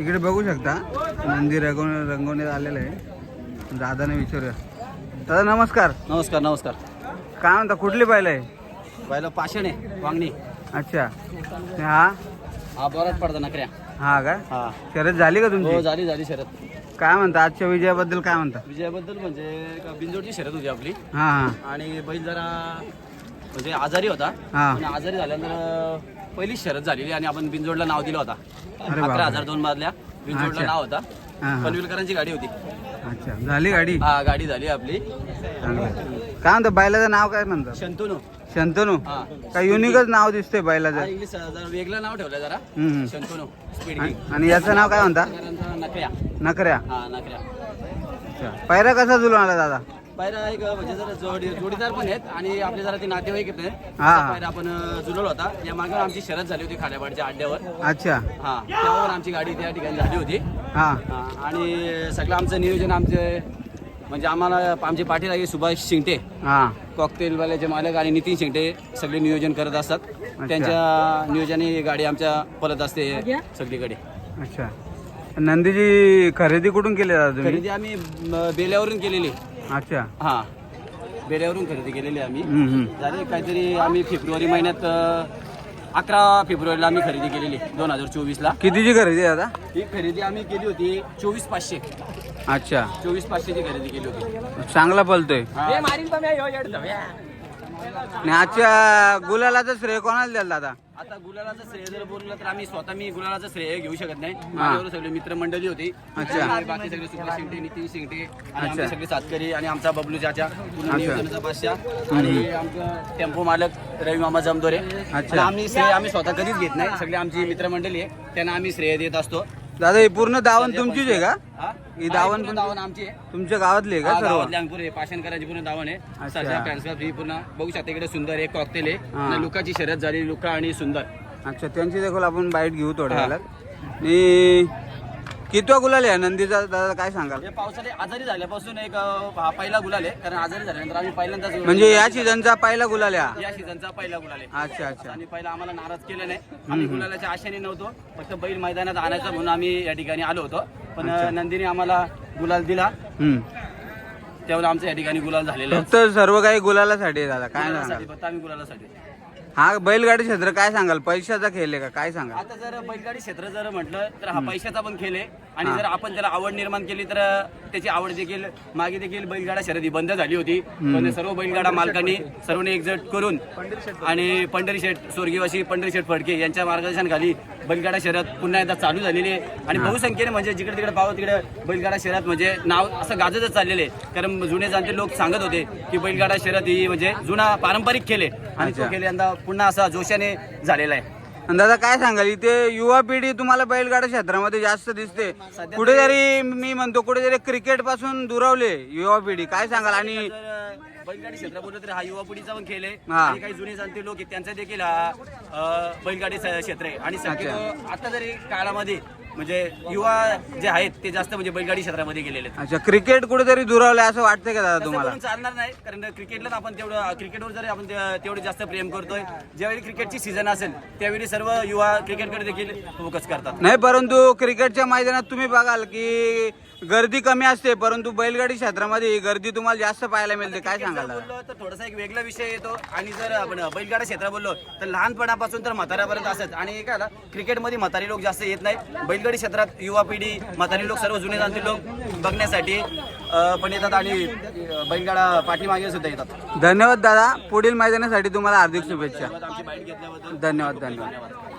इकडे बघू शकता. नंदी रंगवण रंगवण्यात आलेलं आहे. दादाने विचारूया. दादा नमस्कार. नमस्कार नमस्कार. काय म्हणता कुठली बैल आहे? पहिलं पाषाण आहे वांगणी. अच्छा. हा? हा बराच पडता नकऱ्या. हा का? हा. शर्यत झाली का हो तुमची झाली झाली शरद काय म्हणता आजच्या विजयाबद्दल काय म्हणता? विजयाबद्दल म्हणजे का बिंजोडची शरद होती आपली. हा हा. आणि बैल जरा म्हणजे आजारी होता. हा. आणि आजारी झाल्यानंतर पहिलीच शरद झालेली आणि आपण बिंजोडला नाव दिलं होता. अरे अकरा. हजार दोन बादल्या बिंजोडला अच्छा. नाव होता. हा हा. पनवेलकरांची गाडी होती. अच्छा. झाली गाडी? हा गाडी झाली आपली. चांगलं. काय म्हणता बैलाचं नाव काय म्हणतात शंतनू. शंतनू? हा. काय युनिकच नाव दिसतंय बैलाचं. इंग्लिश जरा वेगळं नाव ठेवलं जरा. हम्म. शंतनू. स्पीड आणि- आणि याचं नाव काय म्हणता? नकऱ्या. नकऱ्या. हा नकऱ्या. अच्छा. पायरा कसा आला दादा? पायरा एक म्हणजे जरा जोडी जोडीदार पण आहेत आणि आपले जरा ते नातेवाईक आहेत ना, हा. पायरा आपण अं, जुळवला होता. या मागे आमची शरद झाली होती खाड्यापाडच्या अड्ड्यावर अच्छा. हा त्यावर आमची गाडी त्या ठिकाणी झाली होती. हा. हा, आणि सगळं आमचं नियोजन आमचे म्हणजे आम्हाला आमचे पाटील आहे सुभाष शिंगटे हा. कॉकटेलवाल्याचे मालक आणि नितीन शिंगटे सगळे नियोजन करत असतात. त्यांच्या नियोजनाने ही गाडी आमच्या पलत असते सगळीकडे. अच्छा. नंदीची खरेदी कुठून केली दादा तुम्ही? खरेदी आम्ही म, बेल्यावरून केलेली. अच्छा. हा. बेल्यावरून खरेदी केलेली आम्ही. झाले काहीतरी आम्ही फेब्रुवारी महिन्यात अकरा फेब्रुवारीला आम्ही खरेदी केलेली दोन हजार चोवीसला. कितीची खरेदी आहे दादा ही खरेदी आम्ही केली होती चोवीस पाचशे. अच्छा. चोवीस पाचशेची खरेदी केली होती. चांगला पलतोय. हा. आणि आजच्या गुलालाचं श्रेय कोणाला द्याल दादा? आता गुलालाचं श्रेय जर बोललं तर आम्ही स्वतः मी गुलालाचं श्रेय घेऊ शकत नाही. माझ्यावर सगळे मित्रमंडळी होती. अच्छा. आणि बाकी सगळे सुभाष शिंगटे नितीन शिंगटे आणि आमचे. सगळे सातकरी आणि आमचा बबलू चाचा. नियोजनाचा बादशाह आणि आमचं टेम्पो मालक रवी मामा जमदोरे. आम्ही श्रेय आम्ही स्वतः कधीच घेत नाही. सगळे आमची मित्रमंडळी आहे. त्यांना आम्ही श्रेय देत असतो. दादा ही पूर्ण दावण तुमचीच आहे का? हा? ही दावण पूर्ण पण- दावण आमची आहे. तुमच्या गावातली आहे का हा, सर्व? गावातली आम्ही पूर्ण पाषाणकरांची पूर्ण दावण आहे. अच्छा. सरजा फॅन्स क्लब ही पूर्ण बघू शकता इकडे सुंदर आहे कॉकटेल आहे. हा. आणि लुकाची शर्यत झाली लुका आणि सुंदर. अच्छा त्यांची देखील आपण बाईट घेऊ थोड्या हा. वेळात. आणि कितवा गुलाल आहे? नंदीचा दादा काय सांगाल? हे पावसाने आजारी झाल्यापासून एक अं, हा पहिला गुलाल आहे. कारण आजारी झाल्यानंतर आम्ही पहिल्यांदाच म्हणजे या सीझनचा पहिला गुलाल आहे हा? या सीझनचा पहिला गुलाल आहे. अच्छा अच्छा. आणि पहिला आम्हाला नाराज केलं नाही. आम्ही गुलालाच्या आशेने नव्हतो. फक्त बैल मैदानात आणायचा म्हणून आम्ही या ठिकाणी आलो होतो. पण नंदीने आम्हाला गुलाल दिला. हम्म. त्यामुळे आमचं या ठिकाणी गुलाल झालेलं आहे. फक्त सर्व काही गुलालासाठी आहे दादा काय सांगाल? गुलालासाठी, फक्त आम्ही गुलालासाठी. हा बैलगाडी क्षेत्र काय सांगाल? पैशाचा खेळ आहे का? काय सांगाल? आता जर बैलगाडी क्षेत्र जर म्हटलं तर हा पैशाचा पण खेळ आहे. आणि जर आपण त्याला आवड निर्माण केली तर त्याची आवड देखील मागे देखील बैलगाडा शर्यती बंद झाली होती. पण सर्व बैलगाडा मालकांनी सर्वांनी एकजट करून आणि पंढरी शेठ स्वर्गीवासी पंढरी शेठ फडके यांच्या मार्गदर्शनाखाली बैलगाडा शर्यत पुन्हा एकदा चालू झालेली आहे. आणि बहुसंख्येने म्हणजे जिकडे तिकडे पाहू तिकडे बैलगाडा शर्यत म्हणजे नाव असं गाजतच चाललेले आहे. कारण जुने जाणते लोक सांगत होते की बैलगाडा शर्यत ही म्हणजे जुना पारंपरिक खेळ आहे. आणि तो. खेळ यंदा पुन्हा असा जोशाने झालेला आहे. आणि दादा काय सांगाल इथे युवा पिढी तुम्हाला बैलगाडा क्षेत्रामध्ये जास्त दिसते. कुठेतरी मी म्हणतो कुठेतरी क्रिकेटपासून दुरावले युवा पिढी. काय सांगाल? आणि बैलगाडी क्षेत्र बोललं तर हा युवा पिढीचा पण खेळ आहे. हा. आणि काही जुने जाणते लोक आहेत त्यांचा देखील हा अ, बैलगाडी स- क्षेत्र आहे. आणि शक्यतो आता जरी काळामध्ये म्हणजे युवा जे आहेत ते जास्त म्हणजे बैलगाडी क्षेत्रामध्ये गेलेले आहेत. अच्छा क्रिकेट कुठेतरी दुरावले असं वाटतंय का दादा तसं तुम्हाला? बोलून चालणार नाही कारण क्रिकेटला आपण तेवढं क्रिकेटवर जरी आपण ते- तेवढे जास्त प्रेम करतोय ज्यावेळी क्रिकेटची सीझन असेल त्यावेळी सर्व युवा क्रिकेटकडे देखील फोकस करतात. नाही परंतु क्रिकेटच्या मैदानात तुम्ही बघाल की गर्दी कमी असते परंतु बैलगाडी क्षेत्रामध्ये गर्दी तुम्हाला जास्त पाहायला मिळते. काय सांगाल दादा? बोललो तर थोडासा एक वेगळा विषय येतो. आणि जर आपण बैलगाडा क्षेत्र बोललो तर लहानपणापासून तर म्हाताऱ्यापर्यंत असत आणि काय क्रिकेटमध्ये म्हातारी लोक जास्त येत नाही बैलगाडी क्षेत्रात युवा पिढी म्हातारी लोक सर्व जुने जाणते लोक बघण्यासाठी अं, पण येतात आणि अं, बैलगाडा पाठीमागे सुद्धा येतात. धन्यवाद दादा. पुढील मैदानासाठी तुम्हाला हार्दिक शुभेच्छा. आमची बाईट घेतल्याबद्दल. धन्यवाद धन्यवाद धन्यवाद.